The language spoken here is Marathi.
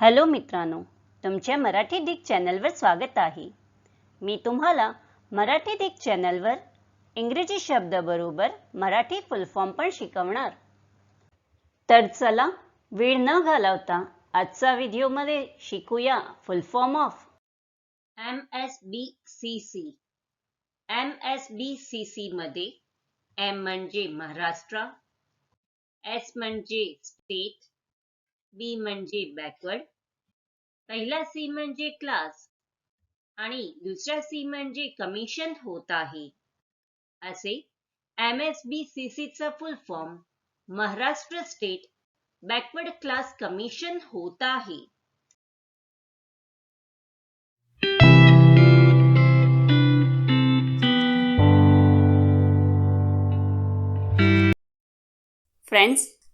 हॅलो मित्रांनो तुमच्या मराठी डिक चॅनलवर स्वागत आहे. मी तुम्हाला मराठी डिक चॅनलवर इंग्रजी शब्दाबरोबर मराठी फुल फॉर्म पण शिकवणार. तर चला वेळ न घालवता आजचा व्हिडिओमध्ये शिकूया full form of M S B C C M S B C C मध्ये एम म्हणजे महाराष्ट्र एस म्हणजे स्टेट बी म्हणजे बॅकवर्ड पहिला सी म्हणजे क्लास आणि दुसरा सी म्हणजे कमिशन होत आहे. असे एम एस बी सी सीचा full form Maharashtra state backward class commission होत आहे. फ्रेंड्स